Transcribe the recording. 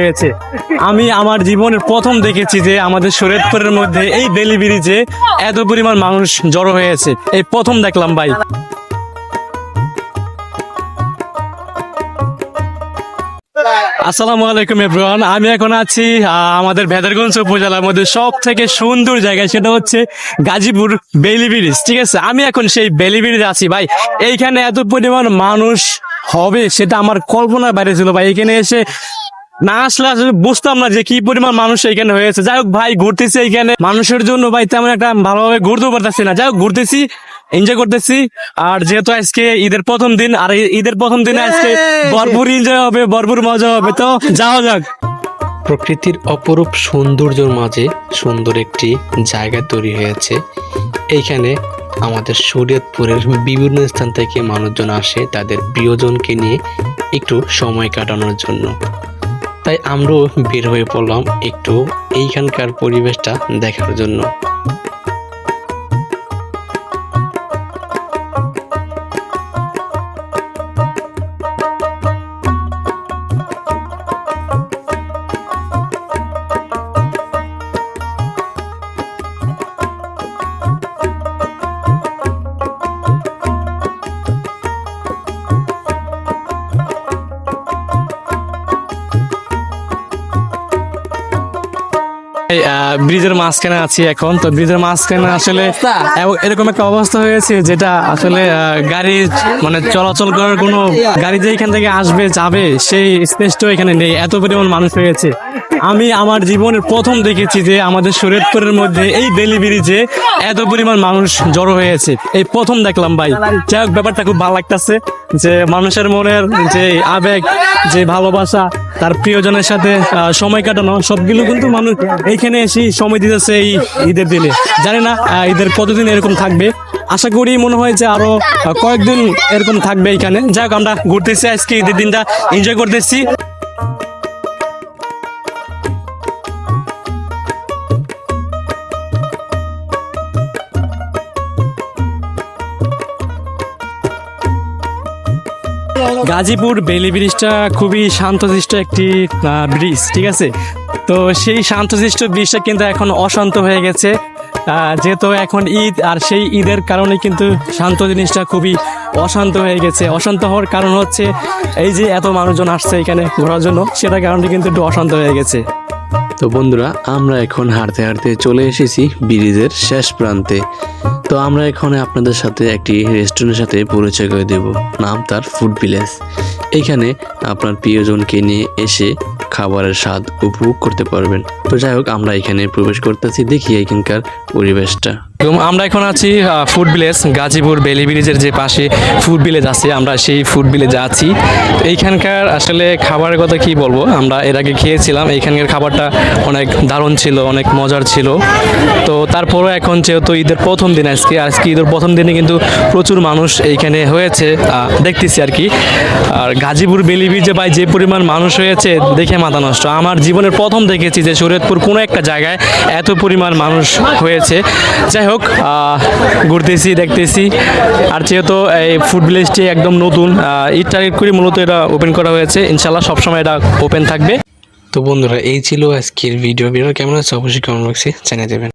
হয়েছে আমি আমার জীবনের প্রথম দেখেছি যে আমাদের শরীয়তপুরের মধ্যে এই বেলি ব্রিজে এত পরিমাণ মানুষ জড়ো হয়েছে। এই প্রথম দেখলাম ভাই। আসসালামু আলাইকুম এভরিওয়ান আমি এখন আছি আমাদের ভেদারগঞ্জ উপজেলার মধ্যে সব থেকে সুন্দর জায়গা সেটা হচ্ছে গাজীপুর বেলি ব্রিজ ঠিক আছে, আমি এখন সেই বেলি ব্রিজে আছি ভাই। এইখানে এত পরিমাণ মানুষ হবে সেটা আমার কল্পনার বাইরে ছিল ভাই। এখানে এসে না আসলে আসলে বুঝতাম না যে কি পরিমাণ মানুষ এখানে হয়েছে। যাই হোক ভাই ঘুরতেছি এখানে। মানুষের জন্য ভাই তেমন একটা ভালোভাবে ঘুরতেও পারতেছি না। যাই হোক ঘুরতেছি এনজয় করতেছি। আর যেহেতু আজকে ঈদের প্রথম দিন আর ঈদের প্রথম দিনে আজকে ভরপুর এনজয় হবে ভরপুর মজা হবে। তো যাওয়া যাক। প্রকৃতির অপরূপ সৌন্দর্যের মাঝে সুন্দর একটি জায়গা তৈরি হয়েছে। এইখানে আমাদের শরীয়তপুরের বিভিন্ন স্থান থেকে মানুষজন আসে তাদের প্রিয়জনকে নিয়ে একটু সময় কাটানোর জন্য। তাই আমরাও বের হয়ে পড়লাম একটু এইখানকার পরিবেশটা দেখার জন্য। ব্রিজের মাঝখানে আছি এখন। তো ব্রিজের মাঝখানে আসলে এরকম একটা অবস্থা হয়েছে যেটা আসলে গাড়ি মানে চলাচল করার কোনো গাড়ি যে এখান থেকে আসবে, যাবে, সেই স্পেসটাও এখানে নেই। এত পরিমাণ মানুষ হয়েছে। আমি আমার জীবনের প্রথম দেখেছি যে আমাদের শরীয়তপুরের মধ্যে এই বেলি ব্রিজে এত পরিমাণ মানুষ জড়ো হয়েছে। এই প্রথম দেখলাম ভাই। যাই হোক, ব্যাপারটা খুব ভালো লাগতেছে যে মানুষের মনের যে আবেগ, যে ভালোবাসা তার প্রিয়জনের সাথে সময় কাটানো, সবগুলো কিন্তু মানুষ এইখানে এসে সময় দিতেছে এই ঈদের দিনে। জানি না ঈদের কতদিন এরকম থাকবে। আশা করি মনে হয় যে আরও কয়েকদিন এরকম থাকবে এখানে। হোক, আমরা ঘুরতেছি আজকে ঈদের দিনটা এনজয় করতেছি। গাজীপুর বেলি ব্রিজটা খুবই শান্তশিষ্ট একটি ব্রিজ, ঠিক আছে? তো সেই শান্তশিষ্ট ব্রিজটা কিন্তু এখন অশান্ত হয়ে গেছে। যেহেতু এখন ঈদ, আর সেই ঈদের কারণে কিন্তু শান্ত জিনিসটা খুবই অশান্ত হয়ে গেছে। অশান্ত হওয়ার কারণ হচ্ছে, এই যে এত মানুষজন আসছে এখানে ঘোরার জন্য, সেটার কারণে কিন্তু একটু অশান্ত হয়ে গেছে। তো বন্ধুরা, আমরা এখন হাঁটতে হাঁটতে চলে এসেছি ব্রিজের শেষ প্রান্তে। তো আমরা এখানে আপনাদের সাথে একটি রেস্টুরেন্টের সাথে পরিচয় করে দেব। নাম তার ফুড ভিলেজ এখানে আপনার প্রিয়জনকে নিয়ে এসে খাবারের স্বাদ উপভোগ করতে পারবেন। তো যাই হোক, আমরা এখানে প্রবেশ করতেছি, দেখি এখানকার পরিবেশটা। এবং আমরা এখন আছি ফুড ভিলেজ গাজীপুর বেলি ব্রিজের যে পাশে ফুড ভিলেজ আছে, আমরা সেই ফুড ভিলেজে আছি। এইখানকার আসলে খাবারের কথা কি বলব? আমরা এর আগে খেয়েছিলাম এইখানকার খাবারটা অনেক দারুণ ছিল, অনেক মজার ছিল। তো তারপরও এখন যেহেতু ঈদের প্রথম দিন আজকে আজকে ঈদের প্রথম দিনে কিন্তু প্রচুর মানুষ এইখানে হয়েছে দেখতেছি আর কি। আর গাজীপুর বেলি ব্রিজে ভাই যে পরিমাণ মানুষ হয়েছে, দেখে মাথা নষ্ট। আমার জীবনের প্রথম দেখেছি যে শরীয়তপুর কোনো একটা জায়গায় এত পরিমাণ মানুষ হয়েছে। যাই হোক ঘুরতেছি, দেখতেছি। আর যেহেতু এই ফুড ভিলেজটি একদম নতুন ঈদ টার্গেট করে মূলত এটা ওপেন করা হয়েছে। ইনশাল্লাহ সবসময় এটা ওপেন থাকবে। তো বন্ধুরা এই ছিল আজকের ভিডিও ভিডিও কেমন আছে অবশ্যই কমেন্ট বক্সে জানিয়ে দেবেন।